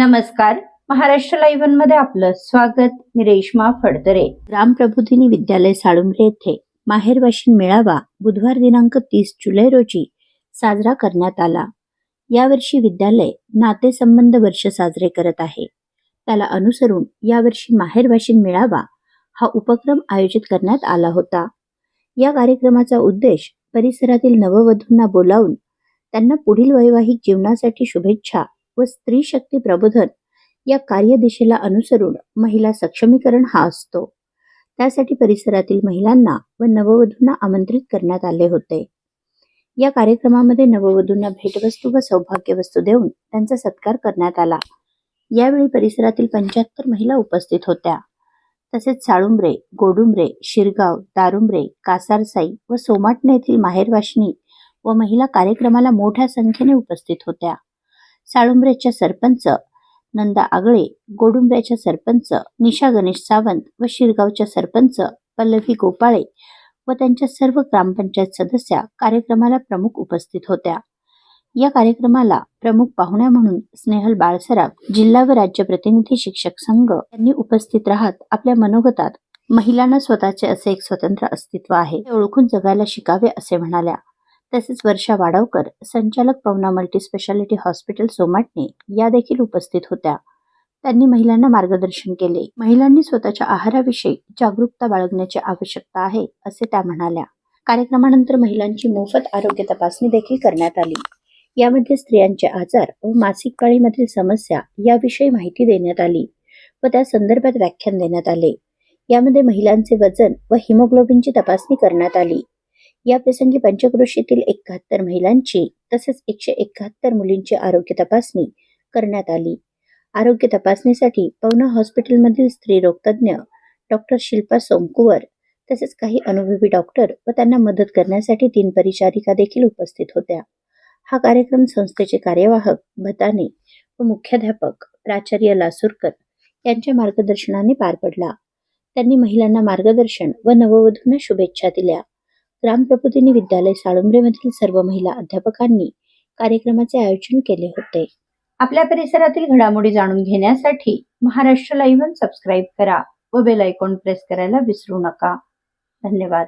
नमस्कार. महाराष्ट्र लाईव्हमध्ये आपलं स्वागत. मी रेश्मा फडतरे. ग्रामप्रबोधिनी विद्यालय साळुंबरे येथे माहेरवाशीन मेळावा बुधवार दिनांक तीस जुलै रोजी साजरा करण्यात आला. यावर्षी विद्यालय नातेसंबंध वर्ष साजरे करत आहे. त्याला अनुसरून यावर्षी माहेरवाशीन मेळावा हा उपक्रम आयोजित करण्यात आला होता. या कार्यक्रमाचा उद्देश परिसरातील नववधूंना बोलावून त्यांना पुढील वैवाहिक जीवनासाठी शुभेच्छा व स्त्री शक्ती प्रबोधन या कार्यदिशेला अनुसरून महिला सक्षमीकरण हा असतो. त्यासाठी परिसरातील महिलांना व नववधूंना आमंत्रित करण्यात आले होते. या कार्यक्रमामध्ये नववधूंना भेटवस्तू व सौभाग्यवस्तू देऊन त्यांचा सत्कार करण्यात आला. यावेळी परिसरातील पंच्याहत्तर महिला उपस्थित होत्या. तसेच साळुंबरे गोडुंबरे शिरगाव दारुंबरे कासारसाई व सोमाटणे येथील माहेरवाशिनी व महिला कार्यक्रमाला मोठ्या संख्येने उपस्थित होत्या. साळुंबरेच्या सरपंच नंदा आगळे गोडुंब्र्याच्या सरपंच निशा गणेश सावंत व शिरगावच्या सरपंच पल्लवी गोपाळे व त्यांच्या सर्व ग्रामपंचायत सदस्या कार्यक्रमाला प्रमुख उपस्थित होत्या. या कार्यक्रमाला प्रमुख पाहुण्या म्हणून स्नेहल बाळसराफ जिल्हा व राज्य प्रतिनिधी शिक्षक संघ यांनी उपस्थित राहत आपल्या मनोगतात महिलांना स्वतःचे असे एक स्वतंत्र अस्तित्व आहे. ते ओळखून जगायला शिकावे असे म्हणाल्या. तसेच वर्षा वाडवकर संचालक पवना मल्टीस्पेशालिटी हॉस्पिटल सोमाटणे या देखील उपस्थित होत्या. त्यांनी महिलांना मार्गदर्शन केले. महिलांनी स्वतःच्या आहाराविषयी जागरूकता बाळगण्याची आवश्यकता आहे असे त्या म्हणाल्या. कार्यक्रमानंतर महिलांची मोफत आरोग्य तपासणी देखील करण्यात आली. यामध्ये स्त्रियांचे आजार व मासिक पाळीमधील समस्या याविषयी माहिती देण्यात आली व त्या संदर्भात व्याख्यान देण्यात आले. यामध्ये महिलांचे वजन व हिमोग्लोबिनची तपासणी करण्यात आली. या प्रसंगी पंचक्रोशीतील एकाहत्तर महिलांची तसेच एकशे एकाहत्तर मुलींची आरोग्य तपासणी करण्यात आली. आरोग्य तपासणीसाठी पवना हॉस्पिटलमधील स्त्रीरोग तज्ज्ञ डॉक्टर शिल्पा सोमकुवर तसेच काही अनुभवी डॉक्टर व त्यांना मदत करण्यासाठी तीन परिचारिका देखील उपस्थित होत्या. हा कार्यक्रम संस्थेचे कार्यवाहक भताने व मुख्याध्यापक प्राचार्य लासूरकर यांच्या मार्गदर्शनाने पार पडला. त्यांनी महिलांना मार्गदर्शन व नववधूंना शुभेच्छा दिल्या. ग्रामप्रबोधिनी विद्यालय साळुंब्रेमधील सर्व महिला अध्यापकांनी कार्यक्रमाचे आयोजन केले होते. आपल्या परिसरातील घडामोडी जाणून घेण्यासाठी महाराष्ट्र लाईव्ह सबस्क्राईब करा व बेल आयकॉन प्रेस करायला विसरू नका. धन्यवाद.